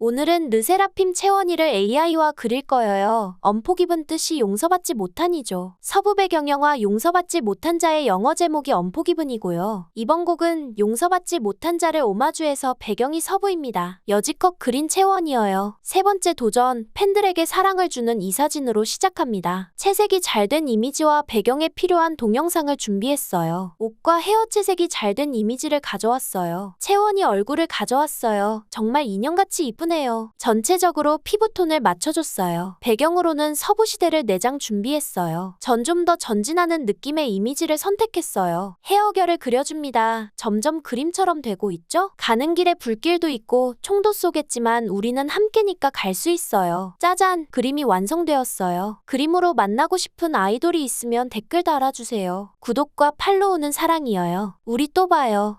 오늘은 르세라핌 채원이를 AI와 그릴 거예요. 입은 뜻이 용서받지 못한이죠. 서부 배경 영화 용서받지 못한 자의 영어 제목이 엄폭 입은이고요. 이번 곡은 용서받지 못한 자를 오마주해서 배경이 서부입니다. 여지껏 그린 채원이어요. 세 번째 도전, 팬들에게 사랑을 주는 이 사진으로 시작합니다. 채색이 잘 된 이미지와 배경에 필요한 동영상을 준비했어요. 옷과 헤어 채색이 잘 된 이미지를 가져왔어요. 채원이 얼굴을 가져왔어요. 정말 인형같이 이 쁘네요. 전체적으로 피부톤을 맞춰줬어요. 배경으로는 서부시대를 내장 준비했어요. 전 좀 더 전진하는 느낌의 이미지를 선택했어요. 헤어결을 그려줍니다. 점점 그림처럼 되고 있죠? 가는 길에 불길도 있고 총도 쏘겠지만 우리는 함께니까 갈 수 있어요. 짜잔! 그림이 완성되었어요. 그림으로 만나고 싶은 아이돌이 있으면 댓글 달아주세요. 구독과 팔로우는 사랑이어요. 우리 또 봐요.